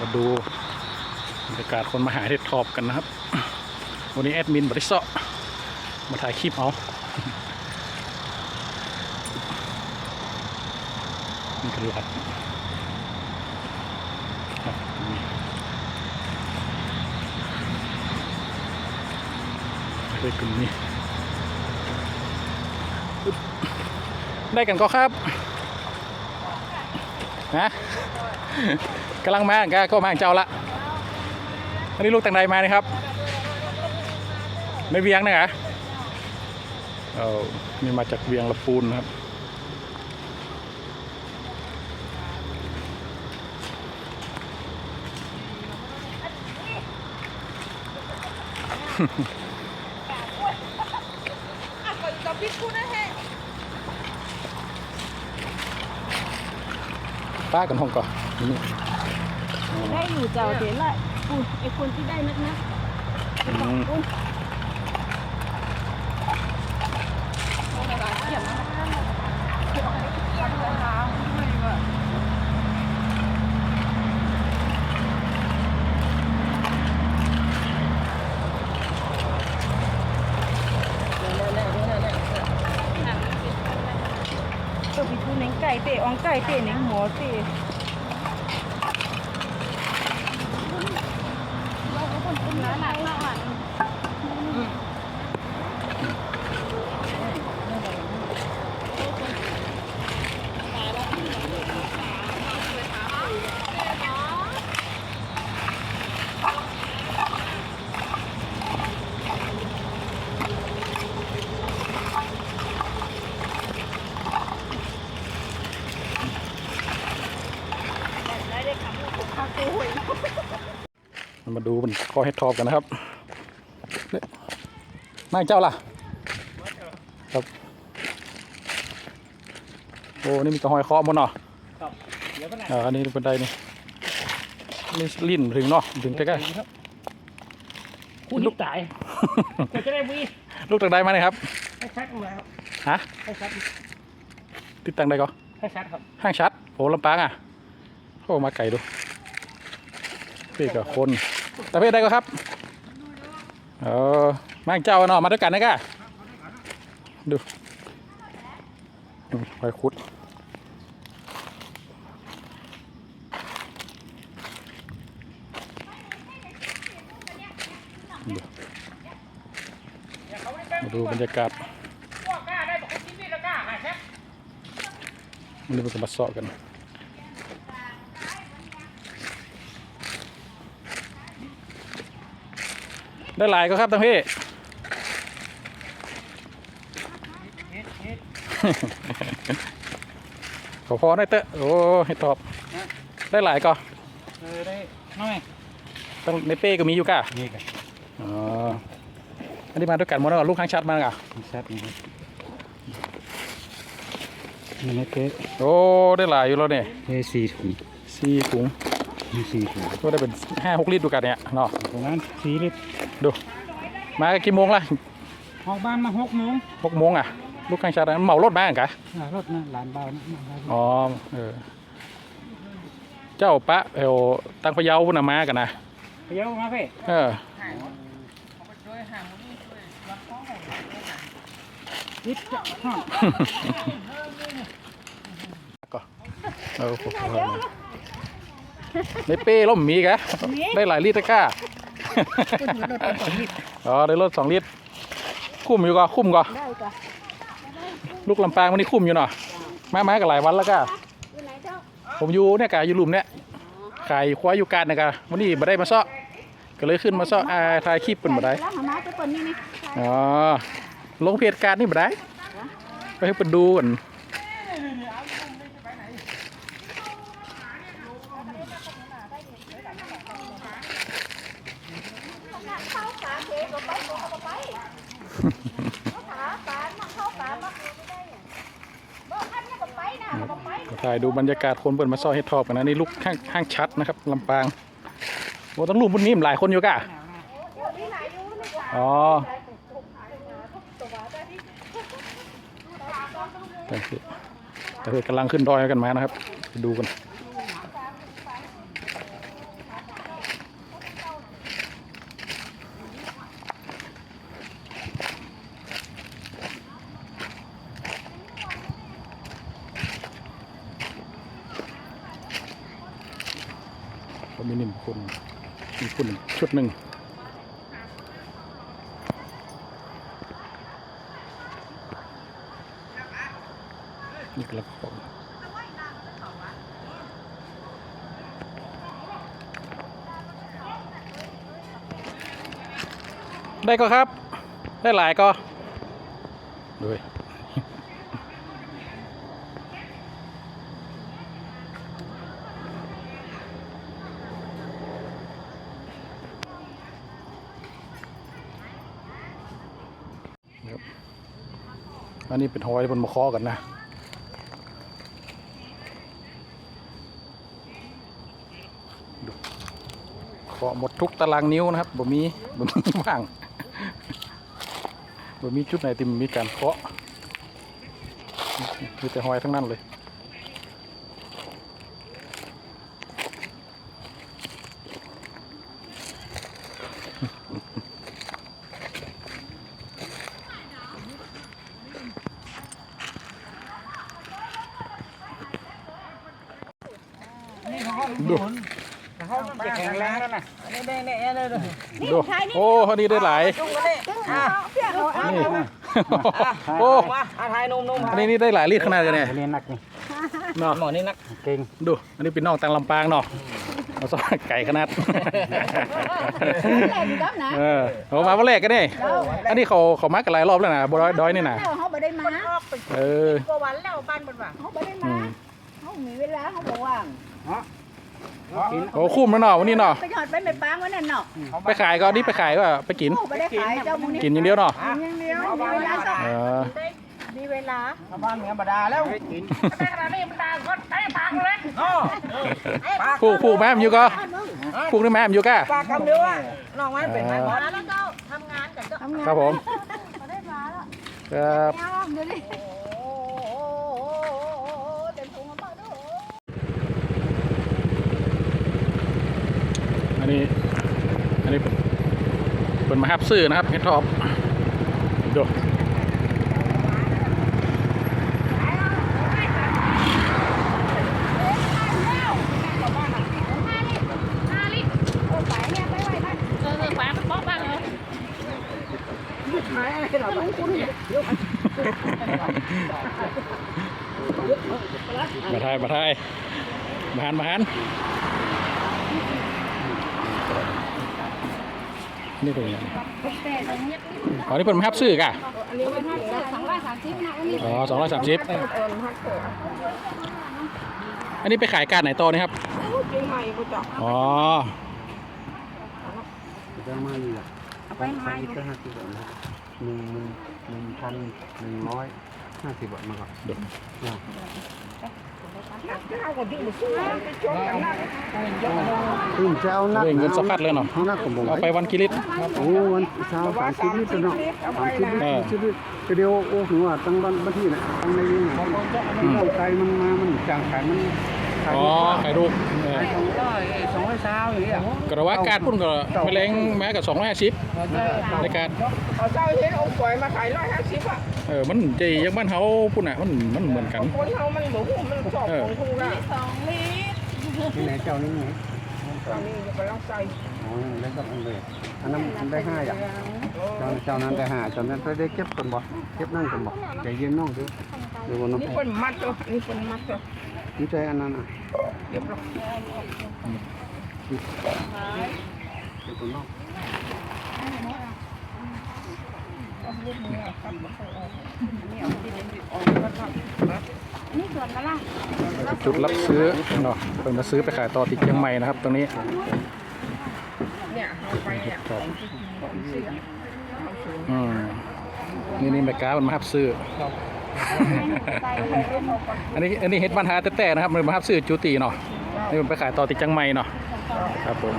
มาดูบรรยากาศคนมาหาเห็ดทอบกันนะครับ วันนี้แอดมินบริษัทมาถ่ายคลิปเอานี่คือหลักครับนี่เฮ้ยกลุ่มนี้ได้กันก็ครับฮะ กำลังมาก็ก็มาเจ้าละอันนี้ลูกต่างใดมานะครับในเวียงนะฮะเออนี่มาจากเวียงละปูนนะครับ ป้ากันห้องก่อน ได้อยู่เจ้าเดี๋ยวละอุ้ยไอคนที่ได้นักนะอืมอุ้ยตัวพี่พูดเน้งไก่เตะอองไก่เตะเน้งหมูเตะ มาดูมันคอเห็ดทอบกันนะครับเนี่ยมาเจ้าล่ะ ครับ โอ้นี่มีกระหอยเคาะหมดเนาะครับเดี๋ยวก็ไหนอ่าอันนี้เป็นไดนี่นี่ลิ้นถึงเนาะถึงใกล้ครับคู่ลูกตายจะจะได้วีๆลูกต่างใดมาเลยครับให้ชัดลงแล้วฮะให้ชัดติดต่างใดก็ให้ชัดครับห้างชัดโอ้ลำปางอะโอ้มาไก่ดู พี่กับคนต่เพศใดก็ครับเออมาเจ้าเนาะมาด้วยกันนะก้าดูไปขุดมาดูบรรยากาศว่าด้บอกว่าที่นี่แล้วกล้าหาแค่มันนี่มันก็มาเสาะกัน ได้หลายก็ครับทั้งพี่ขอพอได้เตอะโอ้ให้ตอบ ได้หลายก็เออได้น้อยตั้งในเป้ก็มีอยู่ก้านี่กันอ๋ออันนี้มาด้วยกันหมดแล้วเหรอลูกข้างชัดมาแล้วเหรอชัดนี่มันไม่เป๊ะโอ้ได้หลายอยู่แล้วเนี่ยเป๊ะสี่ถุงสี่ถุง มีสี่ถุงก็ได้เป็นห้าหกลิตรดูกันเนี่ยเนาะตรงนั้นสี่ลิตรดู มากี่โมงละออกบ้านมาหกโมงหกโมงอะ ลูกข้างชัดอะเหมารถมาเหรอกะอ่ารถนะหลานเบานะมาได้อ๋อเออเจ้าปะเอวตั้งพะเยาพุ่นนะมากันนะเดี๋ยวมาเพ่เออนิดห้องก็เออ ในเป้ล่มมีกะได้หลายลิตรก้าอ๋อได้รถสองลิตร คุ้มอยู่ก็คุ้มก็ได้จ้ะลูกลำปางวันนี้คุ้มอยู่เนาะมามากันหลายวันแล้วก็อยู่ไหนเจ้าผมอยู่เนี่ยกะอยู่หลุมเนี่ยขายควายอยู่การนะกะวันนี้มาได้มาเซาะก็เลยขึ้นมาเซาะอาถ่ายคลิปเป็นมาได้แล้วหามาเจ้าคนนี้นี่อ๋อลงเพจการนี่มาได้ไปให้เปิดดูก่อน เข้าฝาเทก็ไปก็ไปเข้าฝาฝามาเข้าฝามาไม่ได้บอกอันนี้ก็ไปนะก็ไป ถ่ายดูบรรยากาศคนเปิดมาซาะเฮ็ดทอบกันนะนี่ลูกข้างข้างชัดนะครับลำปางโอ้ต้องลูกบุญนิ่มหลายคนอยู่กะอ๋อแต่คือแต่คือกำลังขึ้นดอยกันมานะครับ ดูกัน เขามีนิ่มคุณมีคุณชุดหนึ่งนี่กระของได้ก็ครับ ได้หลายก็ด้วย อันนี้เป็นหอยบนมาคอกันนะเคาะหมดทุกตารางนิ้วนะครับบ่มีบ่มีว่างบ่มีจุดไหนที่มีการเคาะมีแต่หอยทั้งนั้นเลย ดูเขาจะแข็งแรงแล้วนะนี่นี่นี่นี่นี่ดูโอ้อันนี้ได้หลายจุ้งก็ได้ตึ้งเอาเพี้ยเอาเอานี่เอาโอ้มาอาไทยนุ่มๆอันนี้นี่ได้หลายลิตรขนาดกันเนี่ยนี่นักนี่เนาะหมอนี่นักเก่งดูอันนี้เป็นน้องตังลำปางเนาะมาสอนไก่ขนาดแรงอยู่แล้วนะเออเขามาวันแรกกันนี่อันนี้เขาเขามากันหลายรอบแล้วนะบอยดอยนี่นะแล้วเขาบ่ได้มาเออกว่าวันแล้วบ้านบนว่าเขาบ่ได้อืมามเขามีเวลาเขาบอกว่า โอ้คุ้มแล้วเนาะวันนี้เนาะไปหยอดไปไม่ปางไว้นั่นเนาะไปขายก็นี่ไปขายก็ไปกินเขาบ่ได้ขายเจ้ามูนี่กินอย่างเดียวเนาะกินอย่างเดียวมีเวลาสักเออมีเวลาบ้านเมียบดาแล้วกินแต่ขนาดนี้มันดาก็เตะปากเลยโอ้ผูกผูกแม่มอยู่ก็บ้านมึงผูกนี่แม่มอยู่ก็ปากคำเดียวอะน้องมันเป็นไงมาแล้วเจ้าทำงานกันเจ้าทำงานครับผมบ่ได้มาแล้วครับ เอาเดี๋ยวนี้โอ้เต็มถุงมากเด้อ อั นี้ อันนี้เป็นเป็นมาฮับซื้อนะครับเฮดท็อปดูมาทายมาทายมาหันมาหัน นี่เป็นยังไงอ๋อนี่เป็นมาฮับซื้อกะอ๋อสองร้อยสามสิบอันนี้ไปขายการไหนต่อนี่ครับอ๋อจะมาอยู่อะไปมาอยู่ก็ห้าสิบบาทนะหนึ่งหนึ่งหนึ่งพันหนึ่งร้อยห้าสิบบาทมาก่อน ดูตื่นเช้านักเรื่องเงินสะพัดเลยเนาะเขานักผมบอกเอาไปวันกิลิตโอ้วันเช้าสามสิบลิตรเนาะสามสิบลิตรเออสี่สิบลิตรก็เดียวโอ้ถึงว่าตั้งบ้านบ้านที่น่ะตั้งในนี้น่ะเข้าใจมันมามันจางขายมันขาย อ๋อไข่ลูกเออสองร้อยสองร้อยเช้าอย่างเงี้ยกระว่าการพุ่นก็ไม่แรงแม้กับสองร้อยห้าสิบในการเอาเจ้าเห็นองค์ปล่อยมาขายร้อยห้าสิบอะเออมันใจยังบ้านเฮาพุ่นอะมันมันเหมือนกันคนเขามันบอกว่ามันชอบของคุณนะที่ไหนเจ้านี่ไงตอนนี้กำลังใส่อ๋อได้สักอันเลยอันนั้นมันได้ห้าอย่างเจ้าเจ้านั้นได้ห้าเจ้านั้นได้เก็บคนบ่เก็บนั่งคนบ่ใจเย็นน้องดูดูวันน้องนี่เป็นมัดตัวนี่เป็นมัดตัว นี่ใจอันนั้นอะเรียบรอยเก็บคนนองนี่ส่วนละล่ะจุดรับซื้อเนาะเพิ่งมาซื้อไปขายต่อที่เชียงใหม่นะครับ ตรงนี้เนี่ยเอาไปเนี่ยครับอืมนี่นี่แม่ค้ามันมาฮับซื้อ อันนี้อันนี้เฮ็ดบ้านหาแต่ๆนะครับมันมาฮับซื้อจูตีเนาะนี่มันไปขายต่อติดจังไม่เนาะครับผม